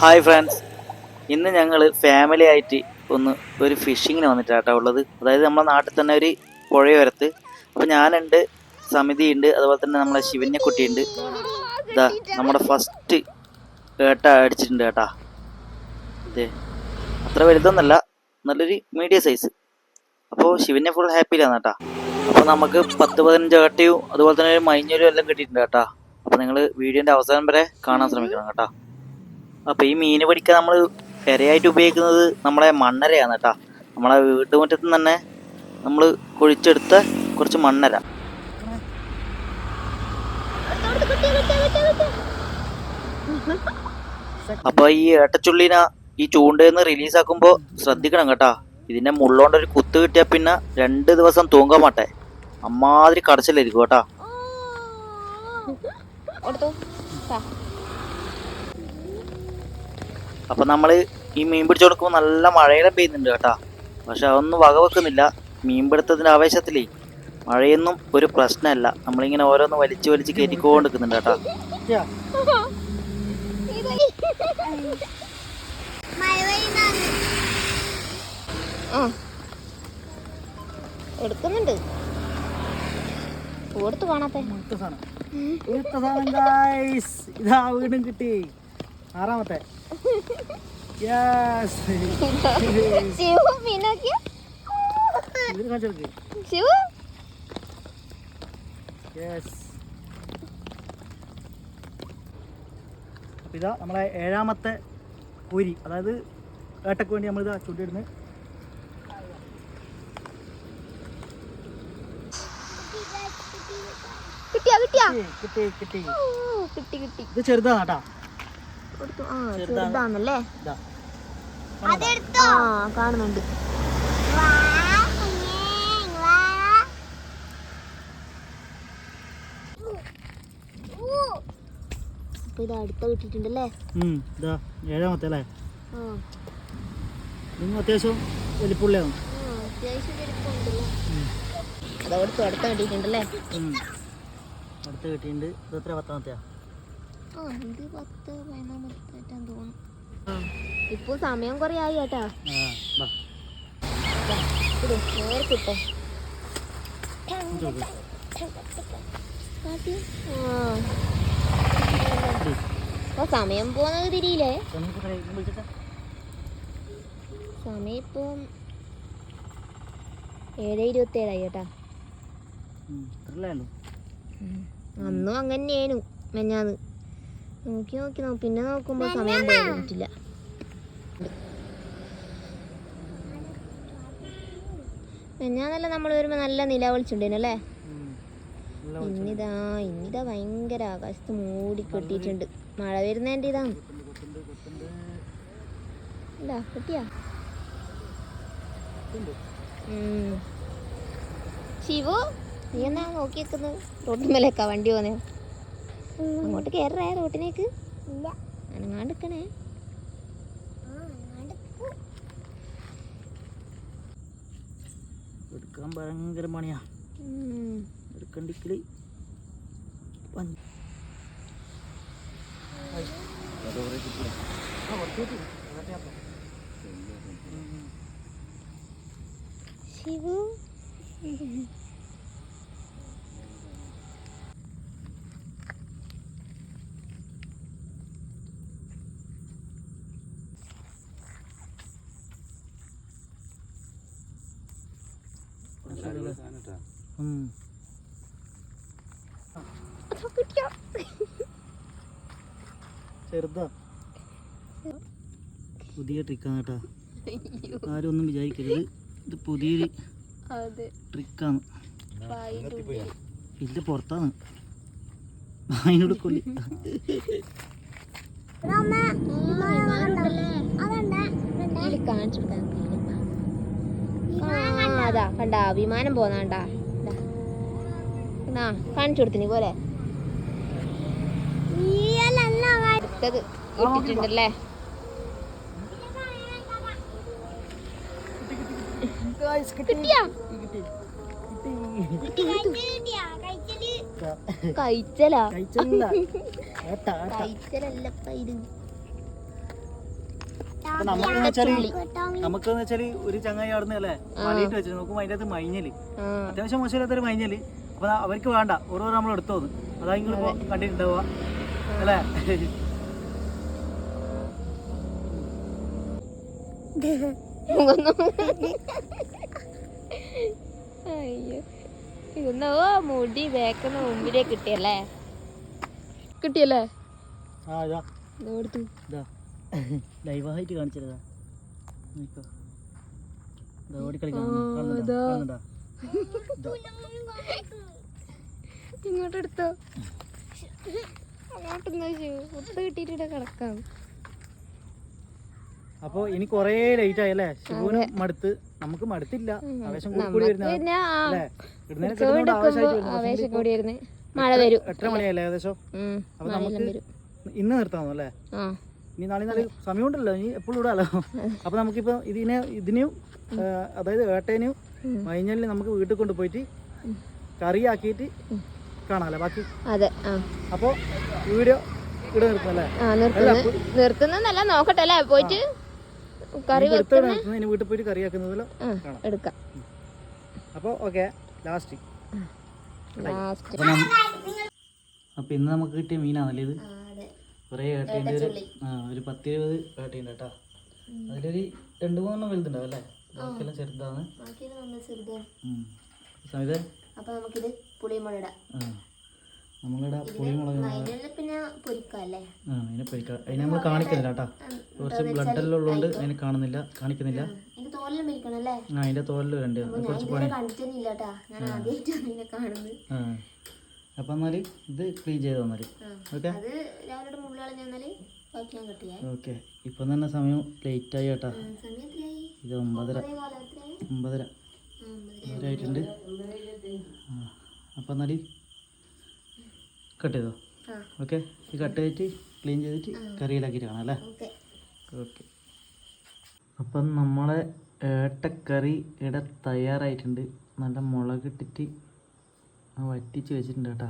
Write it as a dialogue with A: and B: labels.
A: Hi friends ഇന്ന് ഞങ്ങൾ family ആയിട്ട് ഒന്ന് ഒരു ഫിഷിങ്ങിന് വന്നിട്ടാട്ടോ ഉള്ളത്. അതായത് നമ്മുടെ നാട്ടിൽ തന്നെ ഒരു പുഴയോരത്ത്. അപ്പോൾ ഞാനുണ്ട് സമിതിയുണ്ട് അതുപോലെ തന്നെ നമ്മളെ ശിവന്യക്കുട്ടിയുണ്ട് ഇതാ നമ്മുടെ ഫസ്റ്റ് ഏട്ട അടിച്ചിട്ടുണ്ട് കേട്ടാ. അതെ അത്ര വലുതൊന്നല്ല നല്ലൊരു മീഡിയം സൈസ് അപ്പോൾ ശിവന്യ ഫുൾ ഹാപ്പിയിലാണ് കേട്ടാ. അപ്പോൾ നമുക്ക് പത്ത് പതിനഞ്ച് ഏട്ടയും അതുപോലെ തന്നെ ഒരു മൈഞ്ഞൊരു എല്ലാം കിട്ടിയിട്ടുണ്ട് കേട്ടാ. അപ്പോൾ നിങ്ങൾ വീഡിയോന്റെ അവസാനം വരെ കാണാൻ ശ്രമിക്കണം കേട്ടാ. അപ്പോൾ ഈ മീൻ പിടിക്കാൻ നമ്മൾ ഇരയായിട്ട് ഉപയോഗിക്കുന്നത് നമ്മളെ മണ്ണരയാണ് കേട്ടാ നമ്മളെ വീട്ടുമുറ്റത്ത് നിന്ന് തന്നെ നമ്മൾ കുഴിച്ചെടുത്ത കുറച്ച് മണ്ണര അപ്പോൾ ഈ ഏട്ടച്ചുള്ളിനെ ഈ ചൂണ്ടയിൽ റിലീസ് ആക്കുമ്പോൾ ശ്രദ്ധിക്കണം കേട്ടാ ഇതിന്റെ മുള്ളോണ്ട് ഒരു കുത്ത് കിട്ടിയാ പിന്നെ രണ്ട് ദിവസം തൂങ്ങാൻ മാട്ടെ അമ്മാതിരി കടച്ചിലായിരിക്കും കേട്ടാ. അപ്പൊ നമ്മൾ ഈ മീൻ പിടിച്ചു കൊടുക്കുമ്പോൾ നല്ല മഴയെല്ലാം പെയ്യുന്നുണ്ട് കേട്ടാ. പക്ഷെ അതൊന്നും വക വെക്കുന്നില്ല മീൻ പിടുത്തത്തിന്റെ ആവേശത്തിലേ മഴയൊന്നും ഒരു പ്രശ്നമല്ല. നമ്മളിങ്ങനെ ഓരോന്ന് വലിച്ചു വലിച്ച് കയറ്റിക്കൊണ്ടിരിക്കുന്നുണ്ട് കേട്ടാ.
B: എടുക്കുന്നുണ്ട്. കാണാത്തെ.
C: ഇതാ വീണ്ടും കിട്ടി. ആറാമത്തെ. യെസ്
B: ശിവു ശിവു?
C: ഇതാ നമ്മളെ ഏഴാമത്തെ കൂരി. അതായത് ഏട്ടക്ക് വേണ്ടി നമ്മളിതാ ചൂണ്ടിടുന്നത്
B: കിട്ടിയാ കിട്ടിയാ?
C: കിട്ടി കിട്ടി
B: ഓ, കിട്ടി കിട്ടി.
C: ഇത് ചെറുതാണ് കേട്ടാ.
B: കൊടുത്തു. ആ കാണുന്നുണ്ട്? അപ്പൊ ഇത് അടുത്ത
C: ഇതാ ഏഴാമത്തെ അല്ലേ നിങ്ങൾ അത്യാവശ്യം
B: അടുത്ത കിട്ടിയിട്ടുണ്ടല്ലേ
C: അടുത്ത് കിട്ടിയിട്ടുണ്ട് ഇത് എത്ര പത്താമത്തെയാ?
B: ആ പത്ത് തോന്നുന്നു. ഇപ്പൊ സമയം കൊറേ ആയി കേട്ടാ. കിട്ടെ കാട്ടി അപ്പൊ സമയം പോകുന്നത് തിരിയില്ലേ? സമയം ഇപ്പം ഏഴ് കേട്ടാ.
C: ഉം, ഇത്രയല്ലേ ഉള്ളൂ.
B: അന്നും അങ്ങനെയായിരുന്നു മെഞ്ഞാന്ന്. നോക്കി നോക്കി പിന്നെ നോക്കുമ്പോ സമയം പോയിട്ടില്ല മെഞ്ഞാന്നല്ല നമ്മൾ വരുമ്പോ നല്ല നില
C: വിളിച്ചിട്ടുണ്ടല്ലേ
B: ഇന്നിതാ ഇന്നിതാ ഭയങ്കര ആകാശത്ത് മൂടി കെട്ടിയിട്ടുണ്ട് മഴ വരുന്നതിന്റെ ഇതാണ് ഉം. ശിവു നീ എന്നാ നോക്കി നിൽക്കുന്നത് റോട്ടിന്മേലേക്കാ വണ്ടി പോന്നെ അങ്ങോട്ട് കയറേ റോട്ടിനേക്ക് അനങ്ങാണ്ടിക്കണേ
C: എടുക്കാൻ ഭയങ്കര പണിയാ. എടുക്കണ്ടിക്കൽ
B: ശിവു
C: ഉം.
B: അതാ കിട്ടിയാ
C: ചെറുതാ. പുതിയ ട്രിക്കാണ് കേട്ടാ. ആരും ഒന്നും വിചാരിക്കരുത്. ഇത് പുതിയൊരു
B: അതെ.
C: ട്രിക്കാണ് ഇത് പുറത്താണ്. അതിനോട് കൊല്ലി.
B: കാണിച്ചു അതാ കണ്ട വിമാനം പോന്നാണ്ടാ കാണിച്ചു കൊടുത്തിന് പോലെ. ഇട്ടിട്ടുണ്ടല്ലേ? കഴിച്ചലാ? കഴിച്ചലല്ലപ്പ ഇത്.
C: നമുക്ക് വെച്ചാൽ നമുക്ക് വെച്ചാൽ ഒരു ചങ്ങായി അവിടെ അല്ലേ മലയിട്ട് വെച്ചു നോക്കുമ്പോ അതിന്റെ അകത്ത്
B: മഞ്ഞൽ
C: അത്യാവശ്യം മോശമില്ലാത്തൊരു മഞ്ഞൽ. അപ്പൊ അവർക്ക് വേണ്ട. ഓരോ നമ്മൾ എടുത്തോന്ന് അതാ നിങ്ങളിപ്പോ കണ്ടിട്ടുണ്ടാവുക. അല്ലേ?
B: അയ്യോ. ഇതൊന്ന് മുടി വേക്കുന്ന മുമ്പിലേ കിട്ടിയല്ലേ? കിട്ടിയല്ലേ?
C: ആ ഇതാ.
B: ഇത് കൊടുത്തു
C: ഇതാ. ലൈവായിട്ട് കാണിച്ചതാ. നോക്കോ
B: കിട്ടിയിട്ട് കിടക്കാം.
C: അപ്പൊ ഇനി കൊറേ ലേറ്റ് ആയല്ലേ ശിവന് മടുത്ത്. നമുക്ക് മടുത്തില്ല. ആവേശം കൂടി വരുന്ന.
B: മഴ വരും.
C: എട്ടര മണിയല്ലേ ഏകദേശം? അപ്പൊ നമുക്ക് ഇന്ന് നിർത്താമോ അല്ലേ
B: ആ.
C: ഇനി നാളെ നാളെ സമയമുണ്ടല്ലോ ഇനി എപ്പോഴും ഇടാലോ അപ്പൊ നമുക്കിപ്പോ ഇതിനെ ഇതിനെയും അതായത് ഏട്ടേനെയും
B: ഉം.
C: മൈഞ്ഞലിനെ നമുക്ക് വീട്ടിൽ കൊണ്ടുപോയിട്ട് കറിയാക്കിയിട്ട് കാണാമല്ലേ ബാക്കി.
B: അതെ
C: അപ്പോൾ വീഡിയോ ഇവിടെ നിർത്തുന്നല്ലേ
B: നോക്കട്ടെ അല്ലേ? പോയിട്ട് കറി വെക്കുന്ന
C: വീട്ടിൽ പോയിട്ട് കറിയാക്കുന്നതല്ലോ
B: ആ
C: കാണാം.
B: എടുക്കാം.
C: അപ്പോൾ ഓക്കെ ലാസ്റ്റ്.
B: ലാസ്റ്റ്.
C: ഇന്ന് നമുക്ക് കിട്ടിയ മീനാണല്ലേ ഇത്? കുറേ ഏട്ടേന്റെ ഒരു ആ ഒരു പത്തിരുപത് ഏട്ടയുണ്ട് കേട്ടോ. അതിലൊരു രണ്ട് മൂന്നെണ്ണം വലുതുണ്ടാവും അല്ലേ? ബാക്കിയെല്ലാം ചെറുതാണ്. സമിത
B: അപ്പൊ നമുക്കിത്
C: നമ്മളിവിടെ പുളിമുളക്
B: പിന്നെ പൊരിക്കാം അല്ലേ?
C: ആ അതിനെ പൊരിക്കാം. അതിനെ നമ്മൾ കാണിക്കുന്നില്ല കേട്ടാ. കുറച്ച് ബ്ലഡ് എല്ലാം ഉള്ളതുകൊണ്ട് അതിനെ കാണുന്നില്ല കാണിക്കുന്നില്ല. ആ അതിന്റെ തോലിൽ രണ്ട് കുറച്ച് പണി ആ. അപ്പം എന്നാൽ ഇത് ക്ലീൻ ചെയ്ത് തന്നാൽ ഓക്കെ. ഓക്കെ. ഇപ്പം തന്നെ സമയം ലേറ്റ്
B: ആയി കേട്ടാ.
C: ഇത് ഒമ്പതര. ഒമ്പതര.
B: ഒമ്പതര.
C: ആയിട്ടുണ്ട്. അപ്പൊ എന്നാൽ കട്ട് ചെയ്തോ? ഓക്കെ. ഇത് കട്ട് ചെയ്തിട്ട് ക്ലീൻ ചെയ്തിട്ട് കറിയിലാക്കിയിട്ട് കാണാം അല്ലേ?
B: ഓക്കെ.
C: അപ്പം നമ്മളെ ഏട്ടക്കറി ഇവിടെ തയ്യാറായിട്ടുണ്ട്. നല്ല മുളകിട്ടിട്ട് വറ്റിച്ച് വെച്ചിട്ടുണ്ട് കേട്ടോ.